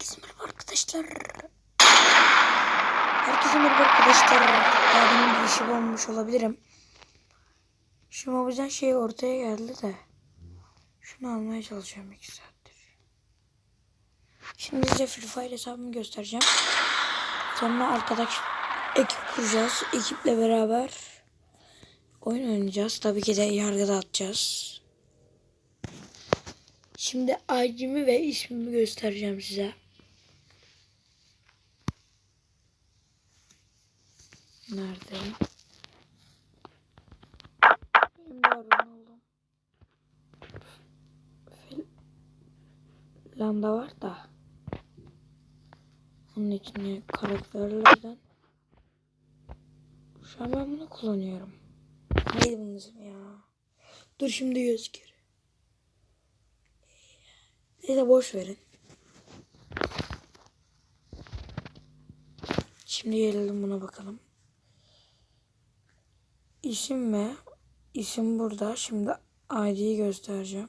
Herkese merhaba arkadaşlar. Herkese merhaba arkadaşlar. Daha demin bir işim olmuş olabilirim. Şimdi yüzden şey ortaya geldi de. Şunu almaya çalışıyorum iki saattir. Şimdi size Free Fire hesabımı göstereceğim. Sonra arkadaş ekip kuracağız. Ekiple beraber oyun oynayacağız. Tabii ki de yargıda atacağız. Şimdi ID'mi ve ismimi göstereceğim size. Nerede? Benim de Ronaldo. Landa var da. Onun içine karakterlerden. Şu an ben bunu kullanıyorum. Neydi bunun ismi ya? Dur şimdi gözükür. Neyse boş verin. Şimdi gelelim buna bakalım. İsim mi? İsim burada. Şimdi ID'yi göstereceğim.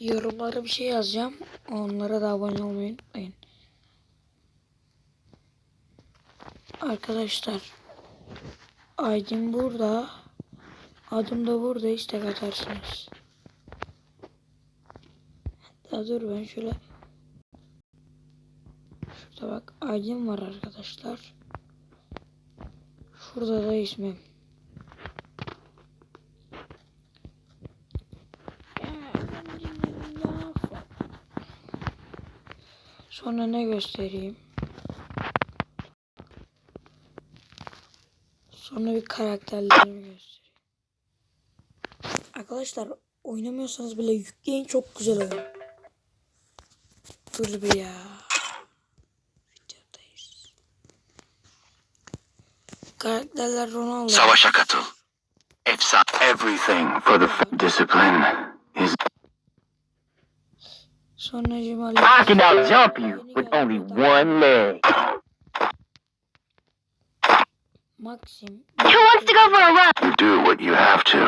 Yorumlara bir şey yazacağım. Onlara da abone olmayı unutmayın. Arkadaşlar Aydın burada. Adım da burada istek atarsınız. Hatta dur ben şöyle Şurada bak Aydın var arkadaşlar. Şurada da ismim. Sonra ne göstereyim? Sonra bir karakterlerimi göstereyim. Arkadaşlar oynamıyorsanız bile yükleyin çok güzel oyun. Dur bir ya. Karakterler Ronaldo. Savaşa katıl. Efsane. Everything for the discipline is. Sonra Cemal. I can out jump you with only one leg. Maxim. Who wants to go for a run? You do what you have to.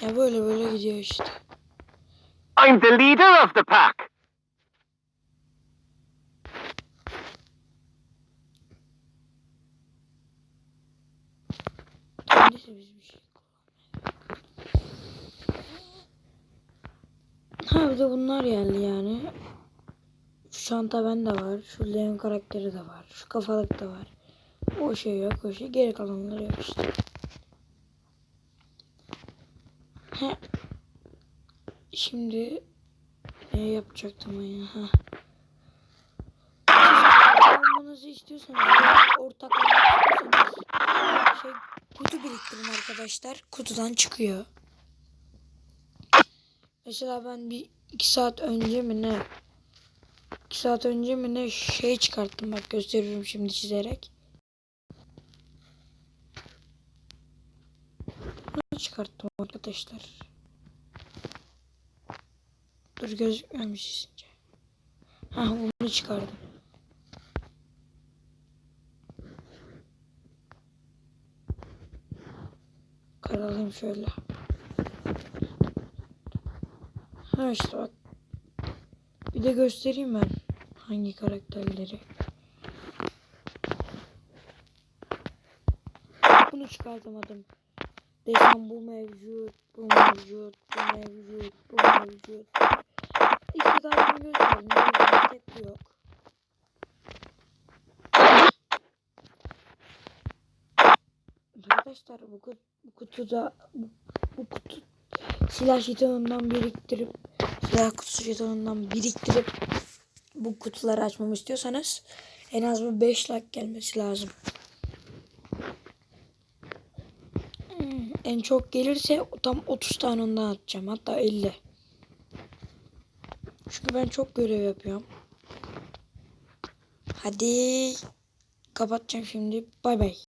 Ya böyle böyle gidiyor işte. I'm the leader of the pack. Neyse biz bir şey Ha bir de bunlar geldi yani. Şu çanta bende var. Şu Leon karakteri de var. Şu kafalık da var. O şey yok. O şey. Geri kalanları yok işte. He. Şimdi ne yapacaktım ya? Ha. Almanızı istiyorsanız ortak almak istiyorsanız şey kutu biriktirin arkadaşlar. Kutudan çıkıyor. Mesela ben bir iki saat önce mi ne? İki saat önce mi ne şey çıkarttım bak gösteriyorum şimdi çizerek. Bunu çıkarttım arkadaşlar. Dur gözükmemiş. Ha bunu çıkardım. Karalayayım şöyle. Ha işte bak. Bir de göstereyim ben hangi karakterleri. Bunu çıkartamadım. Desem bu mevcut, bu mevcut, bu mevcut, bu mevcut. İşte daha bunu gösterdim. Gördüğünüz tek bu yok. Arkadaşlar bu, kut, bu kutuda bu, bu kutu silah jetonundan biriktirip silah kutusu jetonundan biriktirip bu kutuları açmamı istiyorsanız en az bir 5 like gelmesi lazım. En çok gelirse tam 30 tane ondan atacağım. Hatta 50. Çünkü ben çok görev yapıyorum. Hadi kapatacağım şimdi. Bay bay.